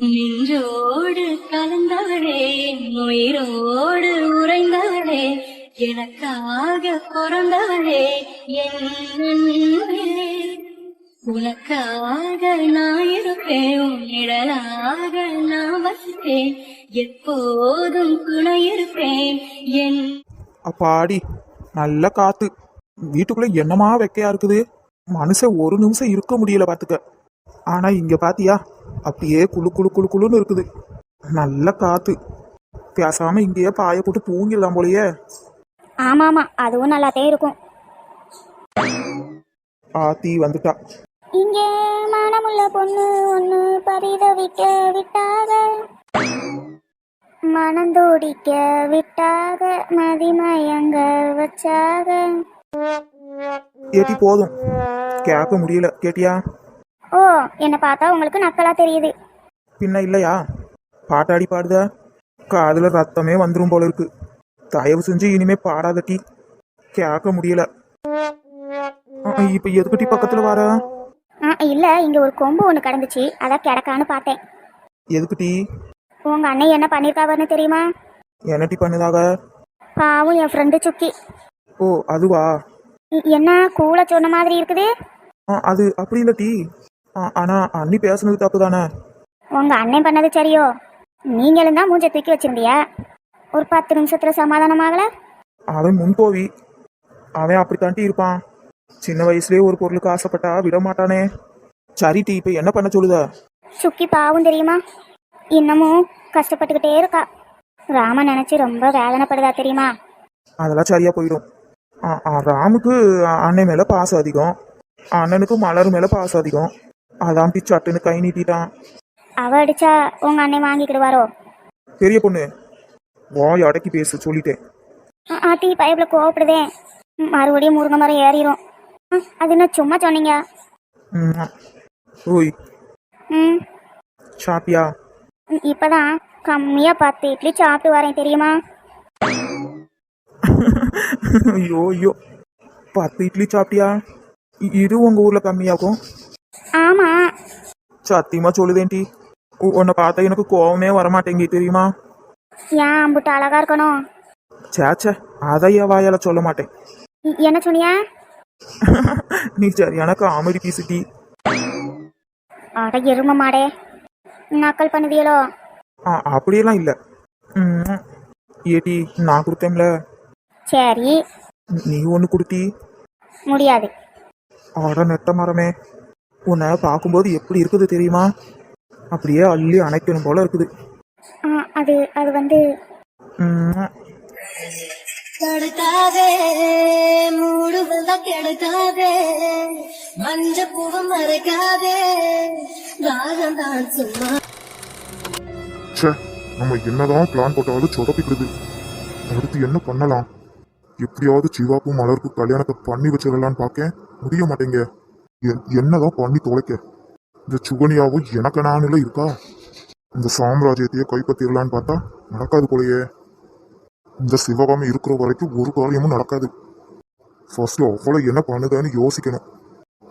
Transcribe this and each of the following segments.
நின்றோடு கலந்தவளே உயிரோடு உறைந்தவளே எனக்காக பிறந்தவளே என் உனக்காக நான் இருப்பேன் உன் நான் வசிப்பேன் எப்போதும் துணை இருப்பேன் என் அப்பாடி நல்ல காத்து. வீட்டுக்குள்ள என்னமா வெக்கையா இருக்குது? மனுஷன் ஒரு நிமிஷம் இருக்க முடியல பாத்துக்க. ஆனா இங்க பாத்தியா? அப்படியே குளு குளு குளு குளுன்னு இருக்குது. நல்ல காத்து. பேசாம இங்கேயே பாய போட்டு தூங்கிடலாம் போலயே. ஆமா ஆமா அதுவும் நல்லாத்தே இருக்கும். ஆத்தி வந்துட்டா. இங்கே மனமுள்ள பொண்ணு ஒண்ணு பரிதவிக்க விட்டாக மனந்தோடிக்க விட்டாக மதிமயங்க வச்சாக. ஏட்டி போதும். கேட்க முடியல. கேட்டியா? என்னை பார்த்தா உங்களுக்கு நக்கலா தெரியுது. பின்ன இல்லையா? பாட்டாடி பாடுத. காதுல ரத்தமே வந்துரும் போல இருக்கு. தயவு செஞ்சு இனிமே பாடாத டீ. கேட்க முடியல. இப்ப எதுக்கு டீ பக்கத்துல வர? இல்ல இங்க ஒரு கொம்பு ஒண்ணு கிடந்துச்சு. அதான் கிடக்கான்னு பார்த்தேன். எதுக்கு டீ உங்க அண்ணன் என்ன பண்ணிருக்காவன்னு தெரியுமா? என்ன டீ பண்ணுதாக பாவும் என் ஃப்ரெண்டு சுக்கி. ஓ அதுவா? என்ன கூல சொன்ன மாதிரி இருக்குது? அது அப்படி இல்ல டீ. ஆனா அண்ணி பேசுனது தப்பு தானே? உங்க அண்ணன் பண்ணது சரியோ? நீங்களும் தான் மூஞ்ச தூக்கி வச்சிருந்தியா ஒரு பத்து நிமிஷத்துல சமாதானமாகல அவன் முன்போவி அவன் அப்படித்தாண்டி இருப்பான். சின்ன வயசுலயே ஒரு பொருளுக்கு ஆசைப்பட்டா விட மாட்டானே. சரி டீ இப்ப என்ன பண்ண சொல்லுத? சுக்கி பாவம் தெரியுமா? இன்னமும் கஷ்டப்பட்டுக்கிட்டே இருக்கா. ராம நினைச்சு ரொம்ப வேதனைப்படுதா தெரியுமா? அதெல்லாம் சரியா போயிடும். ராமுக்கு அண்ணன் மேல பாசம் அதிகம். அண்ணனுக்கு மலர் மேல பாசம் அதிகம். அதான் சட்டுன்னு கை நீட்டிட்டான். அவ அடிச்சா உங்க அண்ணன் வாங்கிக்கிடுவாரோ? பெரிய பொண்ணு வாய் அடக்கி பேசு சொல்லிட்டேன். ஆ, ஆ, டீ பைப்ல கோவப்படுதே. மறுபடியும் முருங்கை மரம் ஏறிடும் அது என்ன சும்மா சொன்னீங்க? ஓய். ம். சாப்பியா இப்பதான் கம்மியா பத்து இட்லி சாப்பிட்டு வரேன் தெரியுமா? ஐயோ ஐயோ. பத்து இட்லி சாப்பிட்டியா? இது உங்க ஊர்ல கம்மியாகும். ஆமா. சத்தியமா சொல்லுதேன் டீ உ- உன்னை பார்த்தா எனக்கு கோவமே வரமாட்டேங்கி தெரியுமா? ஏன் அம்புட்டு அழகா இருக்கணும்? சேச்சே அதை என் வாயால சொல்ல மாட்டேன். இ- என்ன சொன்னியா? நீ சரியான காமெடி பீசு டீ அட எரும மாடே. நக்கல் பண்ணுதியலோ ஆ அப்படியெல்லாம் இல்லை. ம், ஏட்டி நான் கொடுத்தேன்ல. சரி. நீ ஒன்று கொடுத்தி. முடியாது. ஆட நெட்ட மரமே. உன்னை பார்க்கும்போது எப்படி இருக்குது தெரியுமா? அப்படியே அள்ளி அணைக்கணும் போல இருக்குது. அது அது வந்து மூடுவதா மஞ்ச பூவம் மறைக்காதே ராகம் தான் சும்மா. ச்சே நம்ம என்னதான் பிளான் போட்டாலும் சொதப்பிக்கிறது அடுத்து என்ன பண்ணலாம்? எப்படியாவது சிவாக்கும் மலருக்கும் கல்யாணத்தை பண்ணி வச்சிடலான்னு பார்க்க முடிய மாட்டேங்க. என்னதான் பண்ணி தொலைக்க? இந்த சுகனியாவும் எனக்கு நானுல இருக்கா? இந்த சாம்ராஜ்யத்தையே கைப்பற்றிடலான்னு பார்த்தா நடக்காது போலயே. இந்த சிவகாமி இருக்கிற வரைக்கும் ஒரு காரியமும் நடக்காது. ஃபர்ஸ்ட் அவளை என்ன பண்ணுதான்னு யோசிக்கணும்.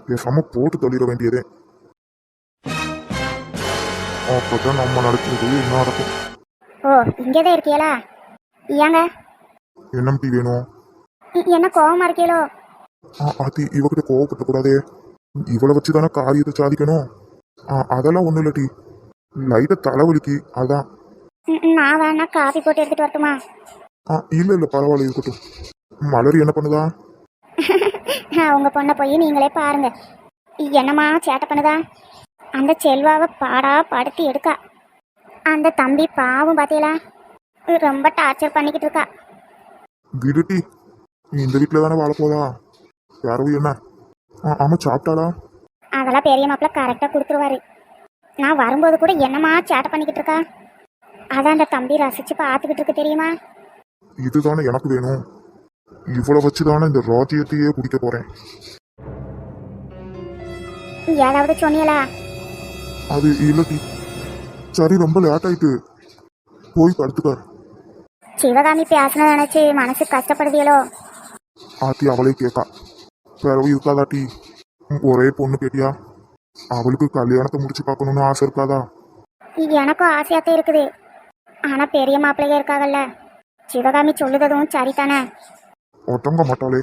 பேசாம போட்டு தள்ளிட வேண்டியதே. அப்பதான் நம்ம நடக்கிறது என்ன நடக்கும்? ஓ இங்கேதான் இருக்கியலா? ஏங்க? என்னம்டி வேணும்? என்ன கோவமா இருக்கியலோ? ஆ, அது இவகிட்ட கோவப்பட்ட கூடாதே. இவளை வச்சு தானே காரியத்தை சாதிக்கணும்? அதெல்லாம் ஒண்ணும் இல்லட்டி லைட்டா தலைவலிக்கு அதான். நான் வேணா காஃபி போட்டு எடுத்துட்டு வரட்டுமா? ஆ இல்ல இல்ல பரவாயில்ல இருக்கட்டும். மலர் என்ன பண்ணுதா? ஆ, உங்க பொண்ணை போய் நீங்களே பாருங்க. என்னம்மா சேட்டை பண்ணுதா? அந்த செல்வாவை பாடா படுத்தி எடுக்கா. அந்த தம்பி பாவம் பாத்தீங்களா? ரொம்ப டார்ச்சர் பண்ணிக்கிட்டு இருக்கா. விடுட்டி இந்த வீட்டுல தானே வாழ போதா யாரோ என்ன? ஆ, ஆமா சாப்பிட்டாளா? அதெல்லாம் பெரிய மாப்பிள்ள கரெக்டாக கொடுத்துருவாரு. நான் வரும்போது கூட என்னம்மா சேட்டை பண்ணிக்கிட்டு இருக்கா? அதான் அந்த தம்பி ரசிச்சு பார்த்துக்கிட்டு இருக்கு தெரியுமா? இதுதானே எனக்கு வேணும். இவளை வச்சு தானே இந்த ராஜ்யத்தையே குடிக்க போறேன். ஏதாவது சொன்னியலா அது இல்லட்டி சரி ரொம்ப லேட் ஆயிட்டு. போய் படுத்துக்கார் சிவகாமி பேசணும் நினைச்சு மனசு கஷ்டப்படுதியலோ ஆத்தி அவளே கேட்கா பிறவு இருக்காதாட்டி ஒரே பொண்ணு கேட்டியா அவளுக்கு கல்யாணத்தை முடிச்சு பார்க்கணும்னு ஆசை இருக்காதா எனக்கும் ஆசையாத்தான் இருக்குது ஆனா பெரிய மாப்பிள்ளைங்க இருக்காங்கல்ல சிவகாமி சொல்லுததும் சரிதானே ஒட்டங்க மாட்டாளே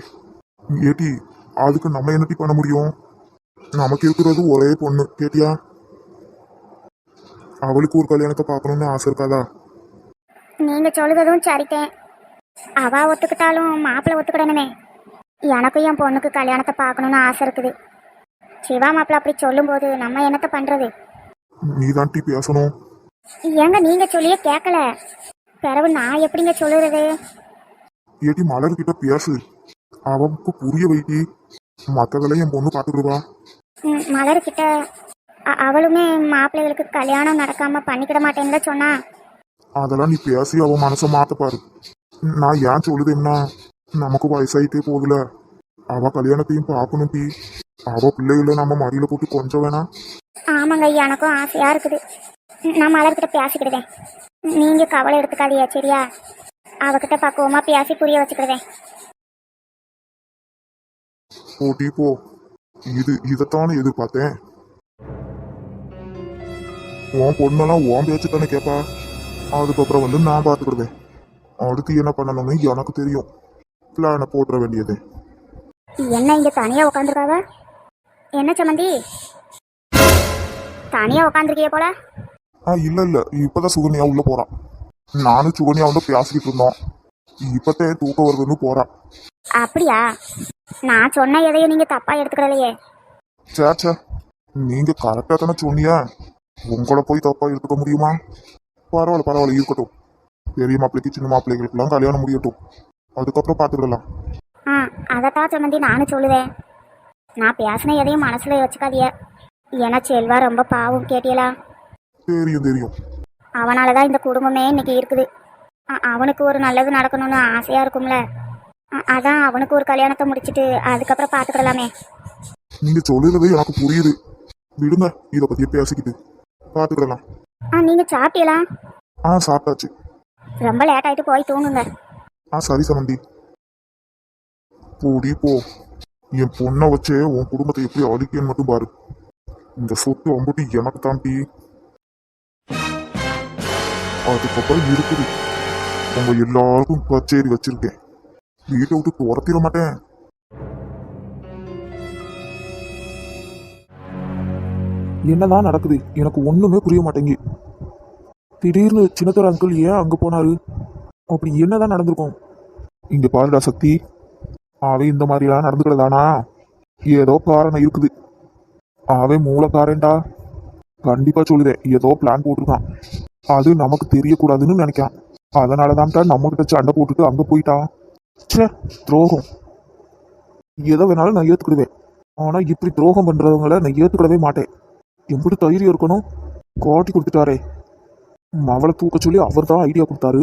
ஏட்டி அதுக்கு நம்ம என்னட்டி பண்ண முடியும் நமக்கு இருக்கிறது ஒரே பொண்ணு கேட்டியா அவளுக்கு ஒரு கல்யாணத்தை பார்க்கணும்னு ஆசை இருக்காதா நீங்க சொல்லுததும் சரித்தேன் அவ ஒத்துக்கிட்டாலும் மாப்பிள்ளை ஒத்துக்கிடணுமே எனக்கும் என் பொண்ணுக்கு கல்யாணத்தை பார்க்கணும்னு ஆசை இருக்குது. சிவா மாப்பிள்ளை அப்படி சொல்லும்போது நம்ம என்னத்த பண்றது? நீ தான் டீ பேசணும். ஏங்க நீங்க சொல்லியே கேட்கல பிறகு நான் எப்படிங்க சொல்லுறது? ஏட்டி மலர்கிட்ட பேசு. அவனுக்கு புரிய வைட்டி மற்றதெல்லாம் என் பொண்ணு பார்த்துக்கிடுவா. ம், மலர்கிட்ட. அ- அவளுமே மாப்பிள்ளைகளுக்கு கல்யாணம் நடக்காம பண்ணிக்கிட மாட்டேன்னு சொன்னா. அதெல்லாம் நீ பேசி அவன் மனசை மாத்த பாரு. நான் ஏன் சொல்லுதேன்னா நமக்கு வயசாயிட்டே போகுதுல. அவ கல்யாணத்தையும் பார்க்கணும் டீ. அவ பிள்ளைகளை நம்ம மடியில போட்டு கொஞ்சம் வேணாம் ஆமாங்க எனக்கும் ஆசையா இருக்குது. நான் மலர்கிட்ட பேசிக்கிடுவேன். நீங்க கவலை எடுத்துக்காதீங்க சரியா? அவகிட்ட பக்குவமா பேசி புரிய வச்சுக்கிடுவேன். போ டீ போ. இது இதைத்தானே எதிர்பார்த்தேன். உன் பொண்ணெல்லாம் உன் பேச்சு தானே கேட்பா அதுக்கப்புறம் வந்து நான் பார்த்துக்கிடுவேன். அடுத்து என்ன பண்ணணும்னு எனக்கு தெரியும். பிளானை போட்டுற வேண்டியது. என்ன இங்க தனியா உட்காந்துருக்காவ என்ன சம்மந்தி தனியா உட்காந்துருக்கிய போல? ஆ இல்ல இல்ல. இப்பதான் சுகன்யா உள்ள போறான் நானும் சுகன்யா வந்து பேசிக்கிட்டு இருந்தோம். இப்பத்தே தூக்கம் வருதுன்னு போறான் அப்படியா? நான் சொன்ன எதையும் நீங்க தப்பா எடுத்துக்கிடலையே சே சே நீங்க கரெக்டா தானே சொன்னீங்க. உங்களை போய் தப்பா எடுத்துக்க முடியுமா? பரவாயில்ல பரவாயில்ல இருக்கட்டும். பெரிய மாப்பிள்ளைக்கு சின்ன மாப்பிள்ளைகளுக்கெல்லாம் கல்யாணம் முடியட்டும். அதுக்கப்புறம் பார்த்துக்கிடலாம் ஆ அதைத்தான் சம்மந்தி நானும் சொல்லுவேன். நான் பேசின எதையும் மனசுல வச்சுக்காதிய ஏன்னா செல்வா ரொம்ப பாவம் கேட்டியலா? தெரியும் தெரியும். அவனால தான் இந்த குடும்பமே இன்னைக்கு இருக்குது. அ- அவனுக்கு ஒரு நல்லது நடக்கணும்னு ஆசையா இருக்கும்ல. அ- அதான் அவனுக்கு ஒரு கல்யாணத்தை முடிச்சிட்டு அதுக்கப்புறம் பார்த்துக்கிடலாமே நீங்க சொல்லுறது எனக்கு புரியுது. விடுங்க இதை பத்தி பேசிக்கிட்டு. பார்த்துக்கிடலாம் ஆ நீங்க சாப்பிட்டீங்களா? ஆ சாப்பிட்டாச்சு. ரொம்ப லேட் ஆயிட்டு போய் தூங்குங்க. ஆ சரி சமந்தி போடி போ. என் பொண்ணை வச்சே உன் குடும்பத்தை எப்படி அழிக்கன்னு மட்டும் பாரு. இந்த சொத்து அம்புட்டு எனக்கு தாண்டி அதுக்கப்புறம் இருக்குது. உங்க எல்லாருக்கும் கச்சேரி வச்சிருக்கேன். வீட்டை விட்டு துரத்திட மாட்டேன். என்னதான் நடக்குது? எனக்கு ஒண்ணுமே புரிய மாட்டேங்கி திடீர்னு சின்னத்தர் அங்கிள் ஏன் அங்க போனாரு? அப்படி என்னதான் நடந்திருக்கும்? இங்க பாருடா சக்தி அவன் இந்த மாதிரிலாம் நடந்துக்கிறதானா? ஏதோ காரணம் இருக்குது. அவன் மூலக்காரன்டா. கண்டிப்பா சொல்லுதேன் ஏதோ பிளான் போட்டிருக்கான். அது நமக்கு தெரியக்கூடாதுன்னு நினைக்கான் அதனாலதான்டா நம்ம கிட்ட சண்டை போட்டுட்டு அங்க போயிட்டான் ச்சே துரோகம். எதை வேணாலும் நான் ஏத்துக்கிடுவேன். ஆனா இப்படி துரோகம் பண்றவங்கள நான் ஏத்துக்கிடவே மாட்டேன். எப்படி தைரியம் இருக்கணும். காட்டி கொடுத்துட்டாரே. அவளை தூக்க சொல்லி அவர் தான் ஐடியா கொடுத்தாரு.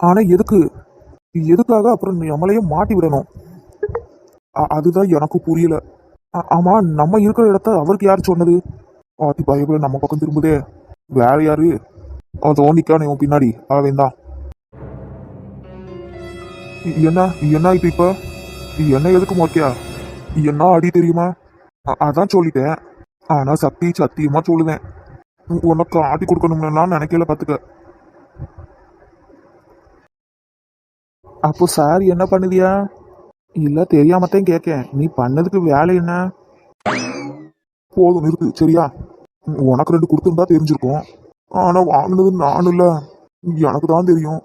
ஆனா எதுக்கு? எதுக்காக அப்புறம் நம்மளையும் மாட்டி விடணும்? அதுதான் எனக்கு புரியல. ஆமா நம்ம இருக்கிற இடத்த அவருக்கு யார் சொன்னது? ஆத்தி பயபுல நம்ம பக்கம் திரும்புதே. வேற யாரு? அதோ நிக்கானே உன் பின்னாடி. அவன் தான் என்ன? என்ன ஆயிட்டு இப்ப? என்ன எதுக்கு மோக்கியா? என்ன அடி தெரியுமா? அதான் சொல்லிட்டேன். ஆனா சக்தி சத்தியமா சொல்லுவேன். உனக்கு ஆட்டி கொடுக்கணும்னு நினைக்கல பாத்துக்க. அப்போ சார் என்ன பண்ணுதியா? இல்ல தெரியாமத்தையும் கேட்கேன் நீ பண்ணதுக்கு வேலை என்ன? போதும் இருக்கு சரியா? உனக்கு ரெண்டு கொடுத்துருந்தா தெரிஞ்சிருக்கும். ஆனா வாங்கினது நானும் இல்ல. எனக்கு தான் தெரியும்.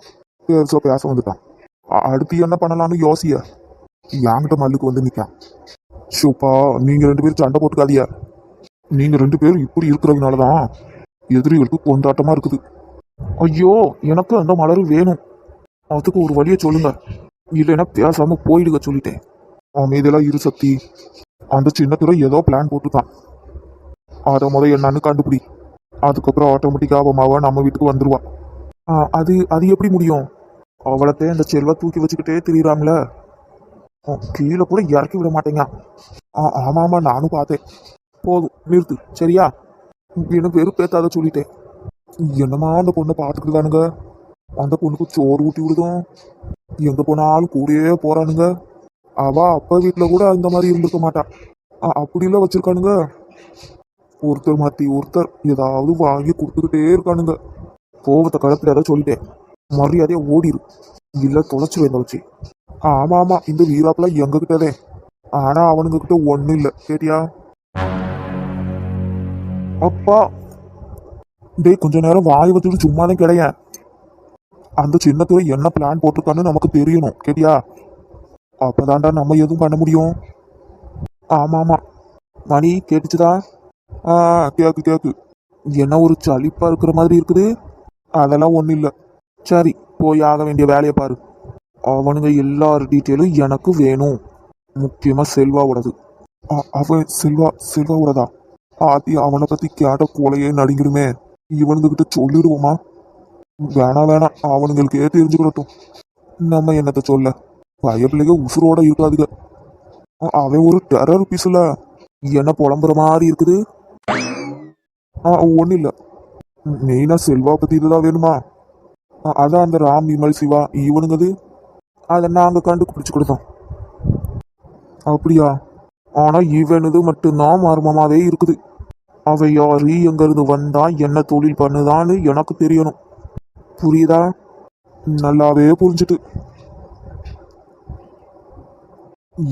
பெருசா பேச வந்துட்டான். அடுத்து என்ன பண்ணலாம்னு யோசிய. என்கிட்ட மல்லுக்கு வந்து நிக்கான் ஷூப்பா நீங்க ரெண்டு பேரும் சண்டை போட்டுக்காதியா நீங்க ரெண்டு பேரும் இப்படி இருக்கிறதுனாலதான் எதிரிகளுக்கு கொண்டாட்டமா இருக்குது. ஐயோ எனக்கு அந்த மலர் வேணும். அதுக்கு ஒரு வழியை சொல்லுங்க. இல்லைன்னா பேசாம போயிடுங்க சொல்லிட்டேன். அமைதியெல்லாம் இரு சக்தி. அந்த சின்னத்துறை ஏதோ பிளான் போட்டுருக்கான். அதை முத என்னன்னு கண்டுபிடி. அதுக்கப்புறம் ஆட்டோமேட்டிக்காக மாவா நம்ம வீட்டுக்கு வந்துடுவான் ஆ, அது அது எப்படி முடியும்? அவளத்தை இந்த செல்வா தூக்கி வச்சுக்கிட்டே திரியிறாங்களே. கீழே கூட இறக்கி விட மாட்டேங்க. ஆ ஆமாம் நானும் பார்த்தேன். போதும் நிறுத்து சரியா? இன்னும் வெறுப்பேத்தாத சொல்லிட்டேன். என்னமா அந்த பொண்ணை பார்த்துக்கிட்டுதானுங்க அந்த பொண்ணுக்கு சோறு ஊட்டி விடுதோம். எங்க போனாலும் கூடயே போறானுங்க. அவ அப்பா வீட்டுல கூட அந்த மாதிரி இருந்திருக்க மாட்டா. அப்படி அப்படிலாம் வச்சிருக்கானுங்க. ஒருத்தர் மாத்தி ஒருத்தர் ஏதாவது வாங்கி கொடுத்துக்கிட்டே இருக்கானுங்க. கோவத்தை கலப்பிடாத சொல்லிட்டேன். மரியாதையா ஓடிரு. இல்ல தொலைச்சிருவேன் தொலைச்சி ஆமா ஆமா இந்த வீராப்பெல்லாம் எங்க கிட்டதே ஆனா அவனுங்க கிட்ட ஒண்ணும் இல்ல. கேட்டியா? அப்பா. டேய் கொஞ்ச நேரம் வாய் வச்சுட்டு சும்மா தான் கிடையா அந்த சின்னத்துறை என்ன பிளான் போட்டிருக்கான்னு நமக்கு தெரியணும் கேட்டியா? அப்பதான்டா நம்ம எதுவும் பண்ண முடியும். ஆமாம். ஆமாம் மணி கேட்டுச்சுதா ஆ கேக்கு கேக்கு. என்ன ஒரு சளிப்பாக இருக்கிற மாதிரி இருக்குது? அதெல்லாம் ஒன்றும் இல்லை. சரி போய் ஆக வேண்டிய வேலையை பாரு. அவனுங்க எல்லா டீட்டெயிலும் எனக்கு வேணும். முக்கியமாக செல்வாவோடது. அவன் செல்வா செல்வாவோடதா? ஆதி அவனை பற்றி கேட்ட கொலையே நடுங்கிடுமே. இவனுங்க கிட்ட சொல்லிடுவோமா? வேணாம் வேணாம். அவனுங்களுக்கே தெரிஞ்சுக்கிடட்டும் நம்ம என்னத்த சொல்ல? பயப்பிள்ளைங்க உசுரோட இருக்காதுங்க. அவன் ஒரு டெரர் பீஸ்ல என்ன புலம்புற மாதிரி இருக்குது? ஆ ஒன்றும் இல்லை. மெயினா செல்வா பத்தி இதுதான் வேணுமா? அதான் அந்த ராம் விமல் சிவா இவனுங்கது. அதை நாங்க கண்டுபிடிச்சு கொடுத்தோம். அப்படியா? ஆனா இவனது மட்டும்தான் மர்மமாவே இருக்குது. அவ யாரு எங்க இருந்து வந்தா என்ன தொழில் பண்ணுதான்னு எனக்கு தெரியணும். புரியுதா? நல்லாவே புரிஞ்சுட்டு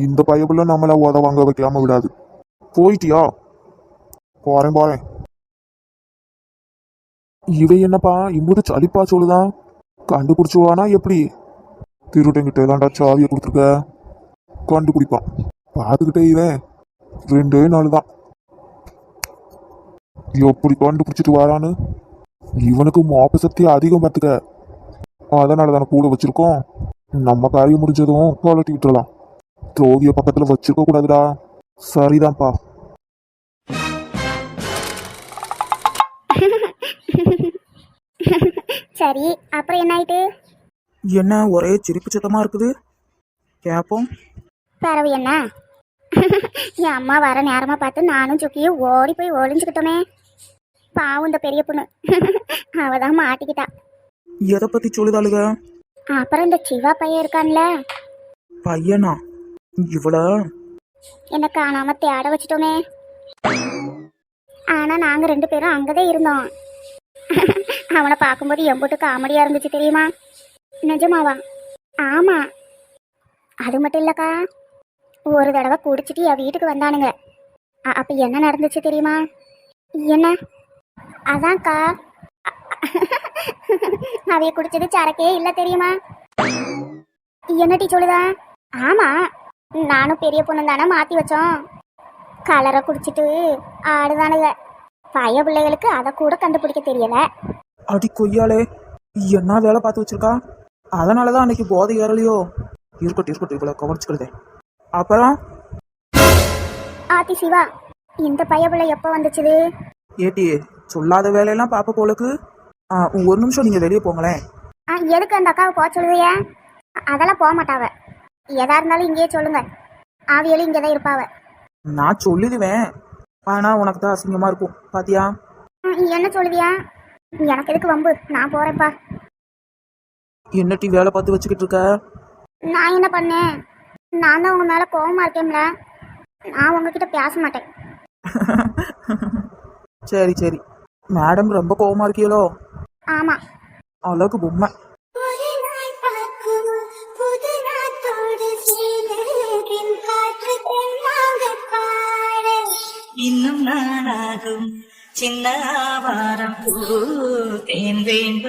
இந்த பயபுல நம்மள உத வாங்க வைக்காம விடாது. போயிட்டியா? போறேன் போறேன். இவ என்னப்பா இம்புது சளிப்பா சொல்லுதான் கண்டுபிடிச்சுவானா எப்படி? திருடங்கிட்ட தாண்டா சாவியை கொடுத்துருக்க. கண்டுபிடிப்பான். பார்த்துக்கிட்டே இவன் ரெண்டே நாள் தான் எப்படி கண்டுபிடிச்சிட்டு வரான்னு? இவனுக்கு மோப்ப சக்தி அதிகம் பார்த்துக்க. அதனால தானே கூட வச்சிருக்கோம். நம்ம காரியம் முடிஞ்சதும் கலட்டி விட்டுறலாம். துரோகிய பக்கத்துல வச்சிருக்க கூடாதுடா. சரிதான்ப்பா. சரி அப்புறம் என்ன ஆயிட்டு என்ன ஒரே சிரிப்பு சத்தமா இருக்குது? கேப்போம். பரவு என்ன? என் அம்மா வர நேரமா பார்த்து நானும் சுக்கியும் ஓடி போய் ஒளிஞ்சுக்கிட்டோமே. பாவம் இந்த பெரிய பொண்ணு. அவ தான் மாட்டிக்கிட்டா. எதை பத்தி சொல்லுதாளுக? அப்புறம் இந்த சிவா பையன் இருக்கான்ல. பையனா? இவள? என்ன காணாம தேட வச்சிட்டோமே. ஆனா நாங்க ரெண்டு பேரும் அங்கதான் இருந்தோம். அவனை பார்க்கும்போது எம்புட்டு காமெடியா இருந்துச்சு தெரியுமா? நிஜமாவா? ஆமா. அது மட்டும் இல்லக்கா. ஒரு தடவை குடிச்சிட்டு என் வீட்டுக்கு வந்தானுங்க. அப்ப என்ன நடந்துச்சு தெரியுமா? என்ன? அதான்க்கா. அவைய குடிச்சது சரக்கே இல்ல தெரியுமா? என்னடி சொல்லுதா? ஆமா நானும் பெரிய பொண்ணு தானே மாத்தி வச்சோம். கலரை குடிச்சிட்டு ஆடுதானுங்க. பய பிள்ளைகளுக்கு அதை கூட கண்டுபிடிக்க தெரியல. அடி கொய்யாலே என்ன வேலை பார்த்து வச்சிருக்கா? அதனாலதான் அன்னைக்கு போதை ஏறலையோ? இருக்கட்டும் இருக்கட்டும் இவளை கவனிச்சுக்கிறதே. அப்புறம்? ஆத்தி சிவா இந்த பய பிள்ளை எப்போ வந்துச்சுது? ஏட்டி சொல்லாத வேலையெல்லாம் பாப்ப போலக்கு. ஒரு நிமிஷம் நீங்க வெளியே போங்களேன். ஆ எதுக்கு அந்த அக்காவை போக சொல்லுவியா அதெல்லாம் போக மாட்டாவ. எதா இருந்தாலும் இங்கேயே சொல்லுங்க. ஆவியலும் இங்கே தான் இருப்பாவ. நான் சொல்லிடுவேன். ஆனா உனக்கு தான் அசிங்கமா இருக்கும். பாத்தியா? என்ன சொல்லுவியா? எனக்கு எதுக்கு வம்பு? நான் போறேன்ப்பா. என்ன டீ வேலை பார்த்து வச்சுக்கிட்டு இருக்க? நான் என்ன பண்ணேன்? நான் தான் உங்க மேல கோவமா இருக்கேன்ல. நான் உங்ககிட்ட பேச மாட்டேன். சரி சரி. மேடம் ரொம்ப கோவமா இருக்கீங்களோ? ஆமா. அழகு பொம்மை. இன்னும் நாளாகும். சின்ன ஆவாரம் பூ தேன் வேண்டும்.